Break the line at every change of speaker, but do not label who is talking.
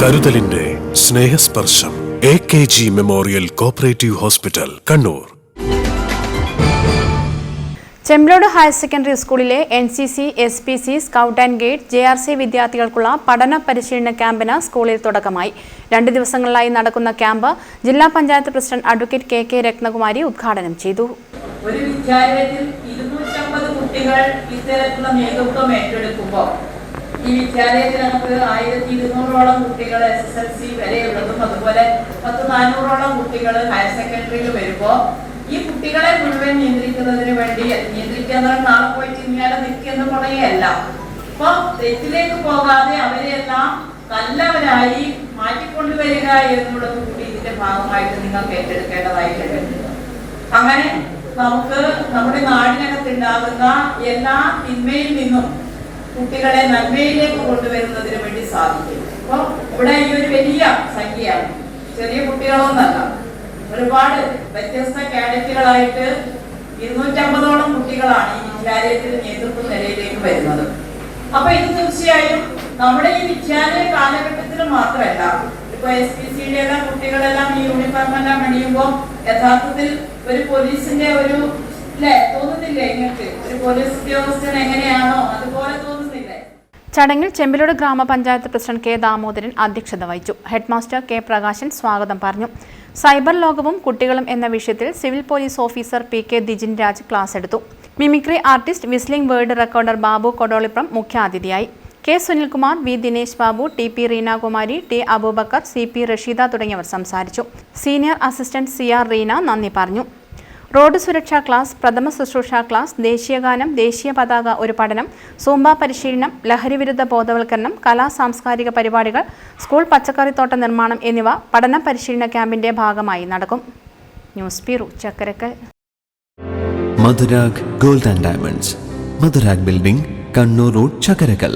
കരുതലിന്റെ Snehasparsham A K G memorial cooperative hospital Kannur.
Chembilode higher secondary സ്കൂളിലെ N C C S P C scout and guide J R C വിദ്യാർത്ഥികൾക്കുള്ള പഠന പരിശീലന ക്യാമ്പിന് സ്കൂളിൽ തുടക്കമായി. രണ്ട് ദിവസങ്ങളിലായി നടക്കുന്ന ക്യാമ്പ് ജില്ലാ panchayat president advocate K K Ratnakumari ഉദ്ഘാടനം ചെയ്തു.
ഒരു വിദ്യാലയത്തിൽ ഇരുന്നൂറ്റമ്പത് കുട്ടികൾ ഇത്തരത്തിലുള്ള നേതൃത്വം ഏറ്റെടുക്കുമ്പോൾ ഈ ആയിരത്തി ഇരുന്നൂറോളം കുട്ടികൾ എസ് എസ് എൽ സി വരെയുള്ളതും അതുപോലെ പത്ത് നാനൂറോളം കുട്ടികൾ ഹയർ സെക്കൻഡറിയിൽ വരുമ്പോൾ ഈ കുട്ടികളെ മുഴുവൻ നിയന്ത്രിക്കുന്നതിന് വേണ്ടി നിയന്ത്രിക്കുക എന്ന് നാളെ പോയി ഇന്നലെ നിൽക്കുന്ന പറയുകയല്ല. അപ്പൊ തെറ്റിലേക്ക് പോകാതെ അവരെയെല്ലാം നല്ലവരായി മാറ്റിക്കൊണ്ടുവരിക എന്നുള്ളത് കൂടി ഇതിന്റെ ഭാഗമായിട്ട് നിങ്ങൾക്ക് ഏറ്റെടുക്കേണ്ടതായിട്ടുണ്ട്. അങ്ങനെ നമുക്ക് നമ്മുടെ നാടിനകത്ത് ഉണ്ടാകുന്ന എല്ലാ തിന്മയിൽ നിന്നും കുട്ടികളെ നന്മയിലേക്ക് കൊണ്ടുവരുന്നതിന് വേണ്ടി സാധിക്കും. അപ്പോൾ ഇവിടെ ഈ ഒരു വലിയ സംഖ്യയാണ്. ചെറിയ കുട്ടികളൊന്നല്ല. ഒരുപാട് വ്യത്യസ്ത കാഡറ്റുകളായിട്ട് ഇരുന്നൂറ്റമ്പതോളം കുട്ടികളാണ് ഈ വിദ്യാലയത്തിൽ നേതൃത്വ നിലയിലേക്ക് വരുന്നത്. അപ്പൊ ഇത് തീർച്ചയായും നമ്മുടെ ഈ വിദ്യാലയ കാലഘട്ടത്തിൽ മാത്രമല്ല ഇപ്പൊ എസ് പി സിയുടെ എല്ലാം കുട്ടികളെല്ലാം ഈ യൂണിഫോം എല്ലാം അണിയുമ്പോൾ യഥാർത്ഥത്തിൽ ഒരു പോലീസിന്റെ ഒരു അല്ലെ തോന്നുന്നില്ല നിങ്ങൾക്ക് ഒരു പോലീസ് ഉദ്യോഗസ്ഥൻ എങ്ങനെയാണോ അതുപോലെ
ചടങ്ങിൽ ചെമ്പിലോട് ഗ്രാമപഞ്ചായത്ത് പ്രസിഡന്റ് കെ ദാമോദരൻ അധ്യക്ഷത വഹിച്ചു. ഹെഡ്മാസ്റ്റർ കെ പ്രകാശൻ സ്വാഗതം പറഞ്ഞു. സൈബർ ലോകവും കുട്ടികളും എന്ന വിഷയത്തിൽ civil police officer P K Dijin Raj class എടുത്തു. Mimicry artist whistling world recorder Babu Kodoliprem മുഖ്യാതിഥിയായി. K Sunilkumar V Dinesh Babu T P Reenakumari T Aboobacker C P Rasheeda തുടങ്ങിയവർ സംസാരിച്ചു. Senior assistant C R Reena നന്ദി പറഞ്ഞു. Road സുരക്ഷാ class പ്രഥമ ശുശ്രൂഷ class ദേശീയഗാനം ദേശീയ പതാക ഒരു പഠനം സൂംബ പരിശീലനം ലഹരിവിരുദ്ധ ബോധവൽക്കരണം കലാ സാംസ്കാരിക പരിപാടികൾ സ്കൂൾ പച്ചക്കറിത്തോട്ട നിർമ്മാണം എന്നിവ പഠന പരിശീലന ക്യാമ്പിന്റെ ഭാഗമായി നടക്കും. News bureau Chakkarakkal.
Madhurag gold and diamonds. Madhurag building Kannur road Chakkarakkal